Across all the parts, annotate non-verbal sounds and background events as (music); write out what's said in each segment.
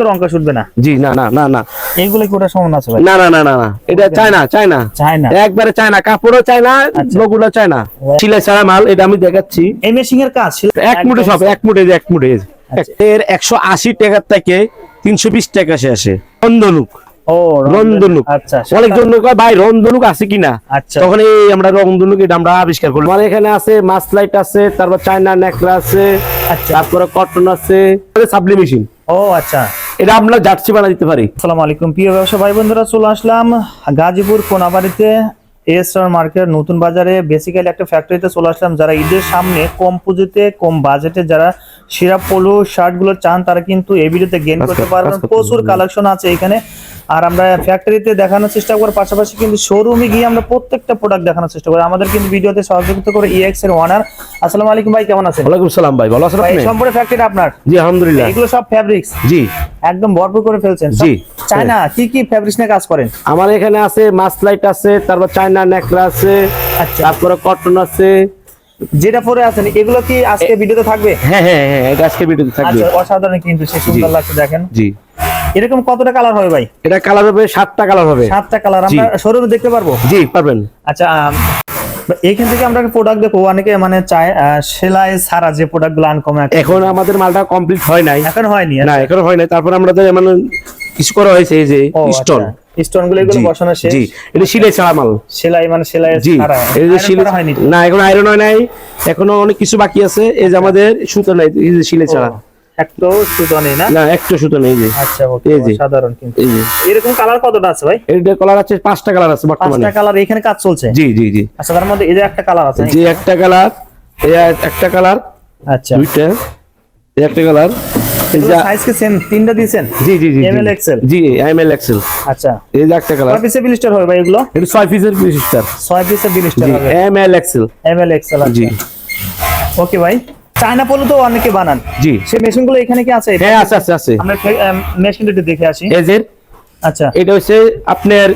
তো না? জি না না না না। এইগুলো কি ওটা সমান আছে ভাই? না না না না না। এটা চায়না চায়না। চায়না। একবারে চায়না কাপড়ও চায়না আচ্ছা। লোগুলো চায়না। সিলাই ছাড়া মাল এটা আমি দেখাচ্ছি। এই মেশিং এর কাজ এক মুঠে সব এক মুঠে এক মুঠে আচ্ছা। এর থেকে তিনশো বিশ টাকা শেষে রন্ধনুক ও রন্ধনুক আচ্ছা অনেকজন কয় ভাই রন্ধনুক আছে কিনা তখন এই আমরা রংধনুক এটা আমরা আবিষ্কার করলাম। আমার এখানে আছে মাসলাইট আছে তারপর চায়না নেকড়া আছে তারপরে কটন আছে মেশিন। ও আচ্ছা। এটা আমরা জার্সি বানা দিতে পারি। আসসালামু আলাইকুম। প্রিয় ব্যবসা ভাই বন্ধুরা, চলে আসলাম গাজীপুর কোনাবাড়িতে। এসআর মার্কেট নতুন বাজারে। বেসিক্যালি একটা ফ্যাক্টরিতে চলে আসলাম। যারা ঈদের সামনে কম পুঁজিতে, কম বাজেটে যারা সিরাপ পলু শার্টগুলো চান তারা কিন্তু এই ভিডিওতে গেন করতে পারবেন। প্রচুর কালেকশন আছে এখানে। আর আমরা ফ্যাক্টরিতে দেখানোর চেষ্টা করার পাশাপাশি কিন্তু শোরুমে গিয়ে আমরা প্রত্যেকটা প্রোডাক্ট দেখানোর চেষ্টা করি আমাদের কিন্তু ভিডিওতে সহযোগিতা করে ইএক্স এর ওনার আসসালামু আলাইকুম ভাই কেমন আছেন? ওয়ালাইকুম সালাম ভাই ভালো আছেন আপনি? সম্পূর্ণ ফ্যাক্টরি আপনার? জি আলহামদুলিল্লাহ। এগুলো সব ফ্যাব্রিক্স জি। একদম ভরপুর করে ফেলছেন। জি। চায়না কি কি ফ্যাব্রিক্স নিয়ে কাজ করেন? আমার এখানে আছে মাসলাইট আছে তারপর চায়না নেকড়া আছে আচ্ছা। তারপরে কটন আছে যেটা পরে আছেন এগুলো কি আজকে ভিডিওতে থাকবে? হ্যাঁ হ্যাঁ হ্যাঁ এটা আজকে ভিডিওতে থাকবে। আচ্ছা অসাধারণ কিন্তু সে সুন্দর লাগছে দেখেন। জি। এরকম কতটা কালার হবে ভাই? এটা কালার হবে সাতটা কালার হবে। সাতটা কালার আমরা শোরুমে দেখতে পারব? জি পারবেন। আচ্ছা এইখান থেকে আমরা প্রোডাক্ট দেখব অনেকে মানে চায় সেলাই ছাড়া যে প্রোডাক্টগুলো আনকমে এখন আমাদের মালটা কমপ্লিট হয় নাই। এখন হয়নি না এখন হয় নাই। তারপর আমরা মানে কিছু করা হয়েছে এই যে স্টোন স্টোনগুলো এগুলো বসানো শেষ। জি এটা সিলাই ছাড়া মাল। সেলাই মানে সেলাই জি এই যে Iron সিলাই করা হয়নি। না এখন আয়রন হয় নাই। এখনও অনেক কিছু বাকি আছে। এই যে আমাদের সুতো নাই এই যে সিলাই ছাড়া। একটু সুতো নেই না? না একটা সুতো নেই যে। আচ্ছা ওকে সাধারণ কিন্তু। এই যে। এরকম কালার কতটা আছে ভাই? এটা কালার আছে পাঁচটা কালার আছে বর্তমানে। পাঁচটা কালার এখানে কাজ চলছে? জি জি জি। আচ্ছা তার মধ্যে এই যে একটা কালার আছে একটা কালার এই একটা কালার আচ্ছা। দুইটা এই একটা কালার সাইজ কি সেম তিনটা দিয়েছেন? জি জি জি ML XL? জি এম এল এক্সেল আচ্ছা। এই যে একটা কালার কয় পিসে বিলিস্টার হবে ভাই এগুলো? এটা ছয় পিসের বিশিষ্টার ছয় পিসে বিলিস্টার হবে। M L XL ML XL জি ওকে ভাই। চায়না পলো তো অনেকে বানান। জি। সেই মেশিনগুলো এখানে কি আছে? হ্যাঁ আছে আছে আছে। আমরা মেশিন দেখে আসি। যে আচ্ছা। এটা হচ্ছে আপনার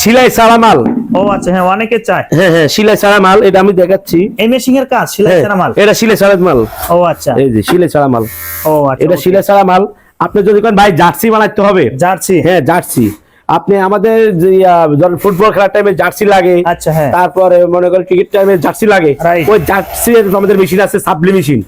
সিলাই ছাড়া মাল। ও আচ্ছা হ্যাঁ অনেকে চায়। হ্যাঁ হ্যাঁ সিলাই ছাড়া মাল এটা আমি দেখাচ্ছি। এই মেশিং এর কাজ সিলাই হ্যাঁ, মাল? এটা সিলাই মাল। ও আচ্ছা। এই যে সিলাই ছাড়া মাল। ও আচ্ছা এটা সিলাই ছাড়া মাল। আপনি যদি কোন ভাই জার্সি বানাইতে হবে। জার্সি? হ্যাঁ জার্সি। আপনি আমাদের যে ধরেন ফুটবল খেলার টাইমে জার্সি লাগে আচ্ছা হ্যাঁ। তারপরে মনে করেন ক্রিকেট টাইমে জার্সি লাগে ওই জার্সি আমাদের মেশিন আছে সাবলি মেশিন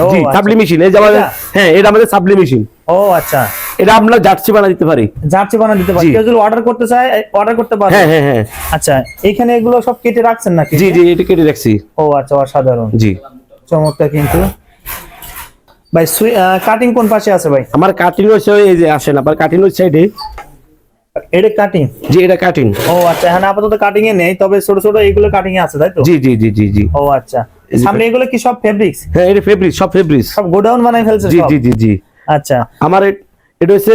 ও। সাবলি মেশিন এই যে আমাদের হ্যাঁ এটা আমাদের সাবলি মেশিন ও আচ্ছা। এটা আমরা জার্সি বানা দিতে পারি। জার্সি বানা দিতে পারি। কেউ যদি অর্ডার করতে চায় অর্ডার করতে পারবে। হ্যাঁ হ্যাঁ হ্যাঁ। আচ্ছা এখানে এগুলো সব কেটে রাখছেন নাকি? জি জি এটা কেটে রাখছি। ও আচ্ছা অসাধারণ। জি। চমৎকার কিন্তু। ভাই কাটিং কোন পাশে আছে ভাই? আমার কাটিং হচ্ছে ওই এই যে আসেন আপনার কাটিং ওই সাইডে এটা কাটিং জি এটা কাটিং ও আচ্ছা এখানে আপাতত কাটিং এ নেই তবে ছোট ছোট এইগুলো কাটিং এ আছে তাই তো? জি জি জি জি জি। ও আচ্ছা। সামনে এগুলো কি সব ফেব্রিক্স হ্যাঁ এটা ফেব্রিক সব ফেব্রিক সব গোডাউন বানাই ফেলছে জি জি জি জি। আচ্ছা। আমার এটা হচ্ছে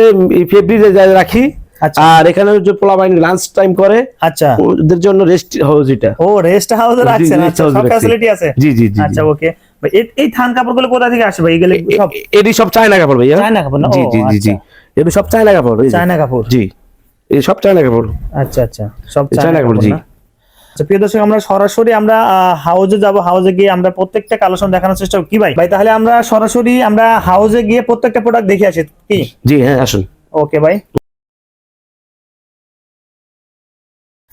ফেব্রিজে যা রাখি আচ্ছা। আর এখানে যে পোলাবাইন লাঞ্চ টাইম করে আচ্ছা। ওদের জন্য রেস্ট হাউস এটা। ও রেস্ট হাউস রাখছেন আচ্ছা সব ফ্যাসিলিটি আছে? জি জি জি আচ্ছা ওকে এই থান কাপড়গুলো কোথা থেকে আসে ভাই এগুলো সব এটি সব চায়না কাপড় ভাইয়া। চায়না কাপড় না? জি জি জি জি। আচ্ছা। সব চায়না কাপড় চায়না কাপড়। জি। এই সব চায়না কাপড়। আচ্ছা আচ্ছা সব চায়না কাপড়, জি। আচ্ছা প্রিয় দর্শক আমরা সরাসরি আমরা হাউজে যাব হাউজে গিয়ে আমরা প্রত্যেকটা কালেকশন দেখানোর চেষ্টা কি ভাই? ভাই তাহলে আমরা সরাসরি আমরা হাউজে গিয়ে প্রত্যেকটা প্রোডাক্ট দেখে আসি কি? জি হ্যাঁ আসুন। ওকে ভাই।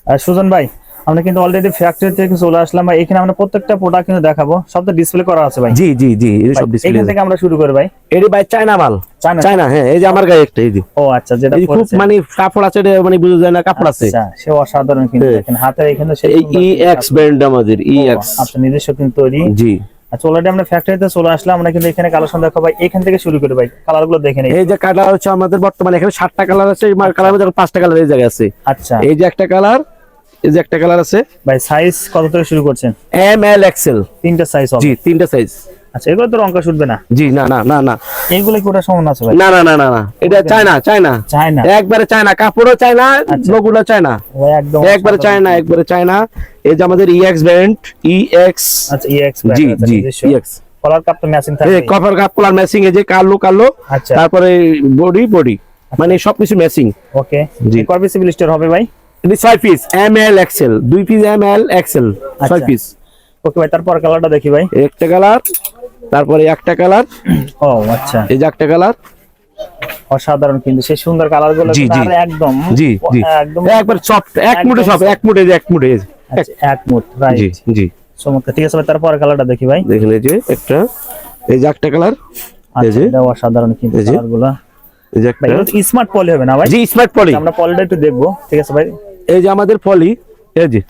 সুজন ভাই আমরা কিন্তু অলরেডি ফ্যাক্টরি থেকে চলে আসলাম ভাই। এখানে আমরা প্রত্যেকটা প্রোডাক্ট কিন্তু দেখাবো। সব তো ডিসপ্লে করা আছে ভাই। জি জি জি এই সব ডিসপ্লে এখান থেকে আমরা শুরু করি ভাই। এটি ভাই চায়না মাল। চায়না? চায়না হ্যাঁ এই যে আমার গায়ে একটা এই যে। ও আচ্ছা যেটা খুব মানে কাপড় আছে এটা মানে বোঝা যায় না কাপড় আছে। আচ্ছা সে অসাধারণ কিন্তু হ্যাঁ। দেখেন হাতে এখানে সেই এই ই এক্স ব্র্যান্ড আমাদের ই এক্স আপনার নিজস্ব কিন্তু তৈরি। জি। আচ্ছা অলরেডি আমরা ফ্যাক্টরিতে চলে আসলাম আমরা কিন্তু এখানে কালেকশন দেখো ভাই। এখান থেকে শুরু করি ভাই কালারগুলো দেখে নেই। এই যে কালার হচ্ছে আমাদের বর্তমানে এখানে সাতটা কালার আছে এই কালার মধ্যে এখন পাঁচটা কালার এই জায়গায় আছে। আচ্ছা। এই যে একটা কালার এই যে একটা কালার আছে। ভাই সাইজ কত থেকে শুরু করছেন? এম এল এক্সেল তিনটা সাইজ হবে। জি তিনটা সাইজ আচ্ছা এগুলো তো রঙটা শুনবে না? জি না না না না। এইগুলো কি ওটা সমান আছে ভাই? না না না না না। এটা চায়না চায়না চায়না একবারে চায়না কাপড়ও চায়না আচ্ছা। লোগুলো চায়না একদম একবারে চায়না একবারে চায়না এই যে আমাদের E X brand E X আচ্ছা ইএক্স জি জি ই এক্স কলার কাপ তো ম্যাচিং থাকবে। এই কভার কাপ কলার ম্যাচিং এই যে কালো কালো। আচ্ছা। তারপরে বডি বডি মানে সবকিছু ম্যাচিং ওকে জি। কয় পিস হবে ভাই? এটি ছয় পিস এম এল এক্সেল দুই পিস এম এল এক্সেল ছয় আচ্ছা। পিস ওকে ভাই তারপর কালারটা দেখি ভাই। একটা কালার তারপরে একটা কালার ও আচ্ছা। এই যে একটা কালার অসাধারণ কিন্তু সেই সুন্দর কালারগুলো একদম জি জি। একদম একবার সফট এক মুঠে সব এক মুঠে এই যে এক মুঠে এই যে। আচ্ছা, এক মুঠ জি রাইট জি। চমৎকার ঠিক আছে ভাই তারপরে কালারটা দেখি ভাই। দেখেন এই যে একটা এই যে একটা কালার এই আচ্ছা যে। এটা অসাধারণ কিন্তু এই যে। কালার এই যে একটা। স্মার্ট পলি হবে না ভাই? জি স্মার্ট পলি আমরা পলিটা একটু দেখব ঠিক আছে ভাই? এই যে আমাদের পলি এই যে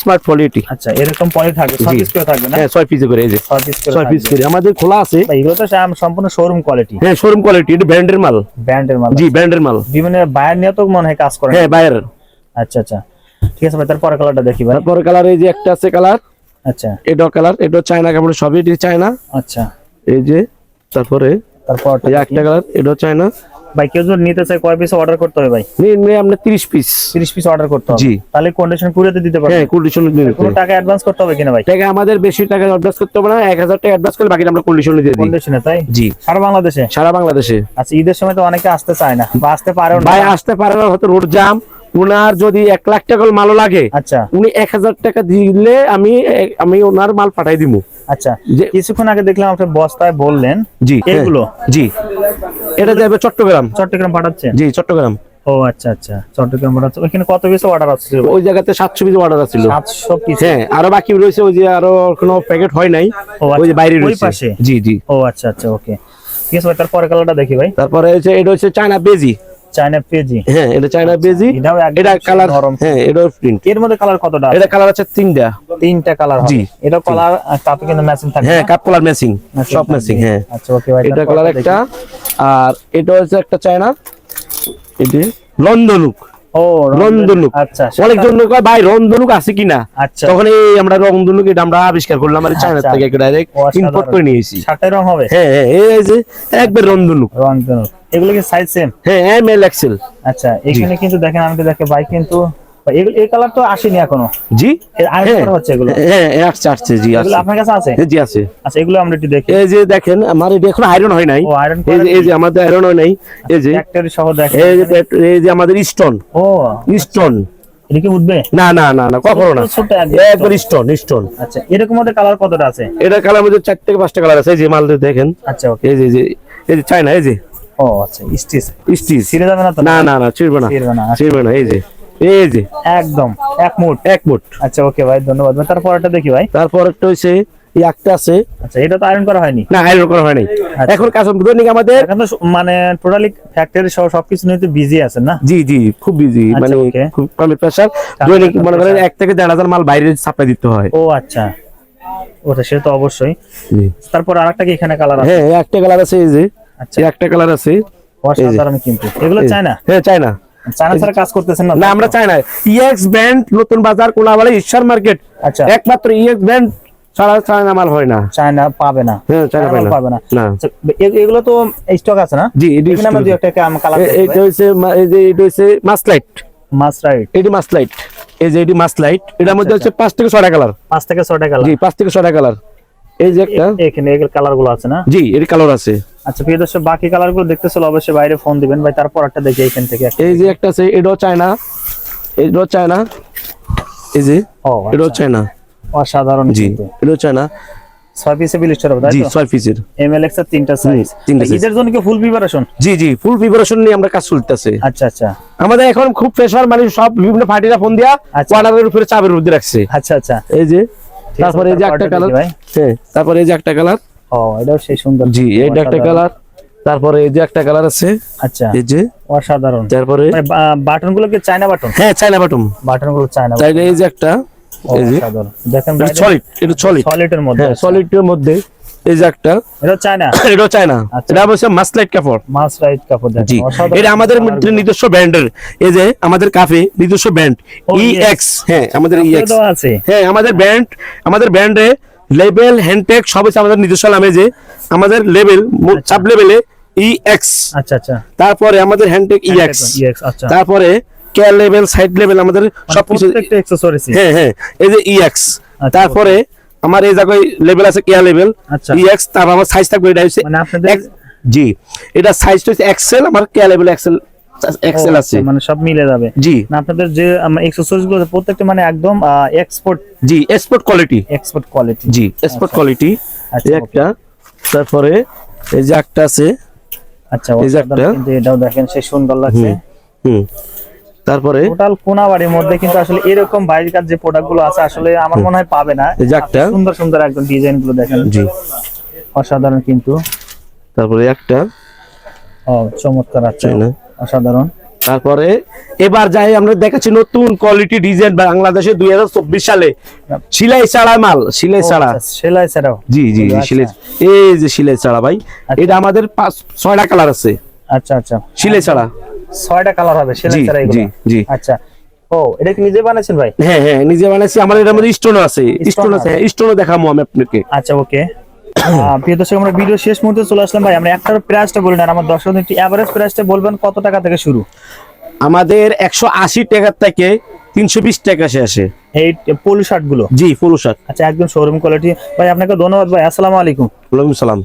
স্মার্ট পলি এটি। আচ্ছা এরকম পলি থাকবে ছয় পিস করে থাকবে না? হ্যাঁ ছয় পিসে করে এই যে ছয় পিস করে পিস করে। আমাদের খোলা আছে। এগুলো তো সম্পূর্ণ শোরুম কোয়ালিটি হ্যাঁ শোরুম কোয়ালিটি এটা ব্র্যান্ডের মাল। ব্র্যান্ডের মাল জি ব্র্যান্ডের মাল। বিভিন্ন বাইরে নিয়ে তো মনে হয় কাজ করে হ্যাঁ বাইরের আচ্ছা আচ্ছা। ঠিক আছে ভাই তারপরে কালারটা দেখি ভাই। তারপরে কালার এই যে একটা আছে কালার আচ্ছা। এটা কালার এটা চায়না কাপড় সবই এটি চায়না আচ্ছা। এই যে তারপরে তারপর একটা কালার এটা চায়না ভাই কেউ যদি নিতে চায় কয় পিস অর্ডার করতে হবে ভাই? নিয়ে আপনার তিরিশ পিস তিরিশ পিস অর্ডার করতে হবে। জি। তাহলে কন্ডিশন পুরোতে দিতে পারবে হ্যাঁ কন্ডিশন কোনো টাকা অ্যাডভান্স করতে হবে কিনা ভাই? টাকা আমাদের বেশি টাকা অ্যাডভান্স করতে হবে না এক হাজার টাকা অ্যাডভান্স করলে বাকি আমরা কন্ডিশনে দিয়ে দিই। কন্ডিশনে তাই? জি। সারা বাংলাদেশে? সারা বাংলাদেশে। আচ্ছা ঈদের সময় তো অনেকে আসতে চায় না বা আসতে পারে না। ভাই আসতে পারে না হয়তো রোড জাম ওনার যদি এক লাখ টাকা মালও লাগে আচ্ছা। উনি এক হাজার টাকা দিলে আমি আমি ওনার মাল পাঠাই দিব আচ্ছা কিছুক্ষণ আগে দেখলাম আপনি বস্তায় বললেন জি। এগুলো? জি। এটা যাবে চট্টগ্রাম। চট্টগ্রাম পাঠাচ্ছেন জি চট্টগ্রাম। ও আচ্ছা আচ্ছা চট্টগ্রাম পাঠাচ্ছে। ওইখানে কত পিস অর্ডার ওই জায়গাতে সাতশো পিস অর্ডার পিস হ্যাঁ আরও বাকি রয়েছে ওই যে আরও কোনো প্যাকেট হয় নাই আচ্ছা, ওই যে বাইরে ওই রয়েছে। পাশে? জি জি। ও আচ্ছা আচ্ছা ওকে। ঠিক আছে তারপরে কালারটা দেখি ভাই। তারপরে হচ্ছে এটা হচ্ছে চায়না বেজি। চায়না পেজি হ্যাঁ এটা চায়না বেজি এটা কালার। হ্যাঁ এটা প্রিন্ট এর মধ্যে কালার কতটা? এটা কালার আছে তিনটা। তিনটা কালার জি। এটা কালার কাপে কিন্তু ম্যাচিং থাকে হ্যাঁ কাপ কালার ম্যাচিং Matching সব ম্যাচিং হ্যাঁ। আচ্ছা ওকে ভাই এটা কালার একটা। আর এটা হচ্ছে একটা চায়না। এটা লন্ডনুক ও আচ্ছা অনেকজন ভাই আছে কিনা? আচ্ছা। তখন এই আমরা এটা আমরা আবিষ্কার করলাম আর চায়না আচ্ছা। থেকে ডাইরেক্ট ইম্পোর্ট করে নিয়েছি। রং হবে? হ্যাঁ হ্যাঁ এই যে একবার এগুলো কি সাইজ সেম হ্যাঁ এম এল এক্সেল আচ্ছা এখানে কিন্তু দেখেন আমি তো দেখে ভাই কিন্তু এই কালার তো আসেনি এখনও। জি? হ্যাঁ। colour হচ্ছে এগুলো। হ্যাঁ আসছে আসছে জি আসছে। আপনার কাছে আছে? হ্যাঁ, জি আছে। আচ্ছা এগুলো আমরা একটু দেখি। এই যে দেখেন আমার এটা এখন আয়রন হয় নাই। এই যে এই যে আমাদের আয়রন হয় নাই। এই যে ফ্যাক্টরি সহ দেখেন। এই যে এই যে আমাদের স্টোন ও স্টোন উঠবে? না না না না কখনো না। একবার স্টোন স্টোন আচ্ছা এরকম মধ্যে কালার কতটা আছে? এটা কালার মধ্যে থেকে কালার আছে। এই যে মাল দেখেন। আচ্ছা ওকে এই যে এই যে এই যে এই যে। ও আচ্ছা স্টিচ স্টিচ ছিঁড়ে যাবে না তো? না না না ছিড়বে না। না, আচ্ছা। ছিড়বে না এই যে। এই যে। একদম এক মুঠ। এক মুঠ। আচ্ছা ওকে ভাই ধন্যবাদ। তারপরটা দেখি ভাই তারপর একটা হচ্ছে এই একটা আছে। আচ্ছা এটা তো আয়রন করা হয়নি? না আয়রন করা হয় আচ্ছা। এখন কাজ দৈনিক আমাদের। এখন তো মানে টোটালি ফ্যাক্টরি সহ সবকিছু নিয়ে বিজি আছেন না? জি জি খুব বিজি আচ্ছা, মানে খুব দৈনিক মনে করেন এক থেকে দেড় হাজার মাল বাইরে সাপ্লাই দিতে হয়। ও আচ্ছা। ওটা সে তো অবশ্যই। তারপর আরেকটা কি এখানে কালার আছে? হ্যাঁ একটা কালার আছে এই যে। আচ্ছা। একটা কালার আছে। অসাধারণ কিন্তু। এগুলো চায় না হ্যাঁ চায়না। চায়না ছাড়া কাজ করতেছেন না না আমরা চাই ইএক্স ব্র্যান্ড নতুন বাজার কোলাবাড়ি ঈশ্বর মার্কেট আচ্ছা। একমাত্র ইএক্স ব্র্যান্ড ছাড়া চায়না মাল হয় না। চায়না পাবে না। হ্যাঁ চায়না চায়না পাবে না। না। না। আচ্ছা, এগুলো তো স্টক আছে না? জি এখানে আমরা দুই একটা কালার এ- এইটা হচ্ছে মা- এই যে এটা হচ্ছে মাসলাইট এই যে এটি মাসলাইট এটার মধ্যে হচ্ছে পাঁচ থেকে ছয়টা কালার পাঁচ থেকে ছয়টা কালার জি পাঁচ থেকে ছয়টা কালার এই যে একটা। এখানে এগুলো কালারগুলো আছে না? জি এর কালার আছে। আচ্ছা প্রিয় দর্শক বাকি কালারগুলো দেখতে চলো অবশ্যই বাইরে ফোন দিবেন। ভাই তারপর একটা দেখি এখান থেকে এই যে একটা আছে এটাও চায়না। এটাও চায়না। এই যে এটাও আচ্ছা, চায়না। অসাধারণ জি এটাও চায়না। ছয় পিসে বিলিস্টার হবে জি ছয় পিসের এমএলএক্স এর তিনটা সাইজ তিনটা size। ঈদের জন্য কি ফুল প্রিপারেশন জি জি ফুল প্রিপারেশন নিয়ে আমরা কাজ চলতেছে। আচ্ছা আচ্ছা। আমাদের এখন খুব প্রেশার মানে সব বিভিন্ন পার্টিরা ফোন দিয়া আচ্ছা। উপরে চাপের মধ্যে রাখছে। আচ্ছা আচ্ছা। এই যে তারপরে এই যে একটা কালার হ্যাঁ তারপরে এই যে একটা কালার ও এটাও সেই সুন্দর জি এইটা একটা কালার তারপরে এই যে একটা কালার আছে আচ্ছা এই যে অসাধারণ তারপরে মানে বাটনগুলো কি চায়না বাটন? হ্যাঁ চায়না বাটন। বাটনগুলো চায়না চাইলে এই যে একটা এই যে। অসাধারণ দেখেন এটা সলিড এটা সলিড সলিডের মধ্যে হ্যাঁ সলিডের মধ্যে। এই যে একটা। এটা চায়না? (coughs) এটাও চায়না। আচ্ছা। এটা অবশ্য মাসলাইট কাপড়। মাস কাপড় জি। এটা আমাদের colour মধ্যে গুলো। নিজস্ব ব্র্যান্ডের। এই যে আমাদের কাফে নিজস্ব ব্র্যান্ড। Oh. এক্স হ্যাঁ আমাদের আছে। হ্যাঁ আমাদের ব্র্যান্ড আমাদের ব্র্যান্ডে লেবেল হ্যান্ডটেক সব হচ্ছে আমাদের নিজস্ব নামে যে আমাদের লেবেল সাব লেভেলে ই এক্স আচ্ছা আচ্ছা। তারপরে আমাদের হ্যান্ডটেক আচ্ছা। তারপরে কেয়ার লেভেল সাইড লেভেল আমাদের সবকিছু প্রত্যেকটা অ্যাকসেসরিজ হ্যাঁ হ্যাঁ এই যে আচ্ছা, তারপরে আমার এই জায়গায় লেভেল আছে কেয়ার লেভেল আচ্ছা। তারপর আমার সাইজ থাকবে এটা হচ্ছে মানে জি। এটা সাইজটা হচ্ছে এক্সেল আমার কেয়ার লেভেল এক্সেল এক্সেল আছে। মানে সব মিলে যাবে। জি। না আপনাদের যে অ্যাকসেসরিজগুলো প্রত্যেকটা মানে একদম এক্সপোর্ট জি এক্সপোর্ট কোয়ালিটি এক্সপোর্ট কোয়ালিটি জি এক্সপোর্ট কোয়ালিটি আচ্ছা, একটা তারপরে এই যে একটা আছে। আচ্ছা এই যে একটা। এটাও দেখেন সে সুন্দর লাগছে। হুম। তারপরে? টোটাল কোনাবাড়ির মধ্যে কিন্তু আসলে এরকম বাইরেকার যে প্রোডাক্টগুলো আছে আসলে আমার মনে হয় পাবে না। এই যে একটা। সুন্দর সুন্দর একদম ডিজাইনগুলো দেখেন। জি। অসাধারণ কিন্তু। তারপরে একটা? ও চমৎকার আছে? অসাধারণ। তারপরে এবার যাই আমরা দেখাচ্ছি নতুন কোয়ালিটি ডিজাইন বাংলাদেশে দুই হাজার চব্বিশ সালে। সিলাই ছাড়া মাল সিলাই ছাড়া। আচ্ছা, সেলাই ছাড়াও। জি জি আচ্ছা। সিলাই এই যে সিলাই ছাড়া ভাই। এটা আমাদের পাঁচ ছয়টা কালার আছে। আচ্ছা আচ্ছা। সিলাই ছাড়া। ছয়টা কালার হবে সেলাই ছাড়া জি, জি। আচ্ছা। ও এটা কি নিজে বানাইছেন ভাই? হ্যাঁ হ্যাঁ নিজে বানাইছি। আমার এটার মধ্যে স্টোন আছে। স্টোন আছে। স্টোনও দেখাবো আমি আপনাকে। আচ্ছা ওকে। প্রিয় দর্শক আমরা ভিডিও শেষ মুহূর্তে চলে আসলাম ভাই। আমরা একটার প্রাইসটা বলি না আমার দর্শক একটু এভারেজ প্রাইসটা বলবেন কত টাকা থেকে শুরু? আমাদের একশো আশি টাকার থেকে তিনশো বিশ টাকা শেষে এই পলি শার্টগুলো? জি শার্ট আচ্ছা একদম শোরুম কোয়ালিটি ভাই আপনাকে ধন্যবাদ ভাই। আসসালামু আলাইকুম। ওয়ালাইকুম সালাম।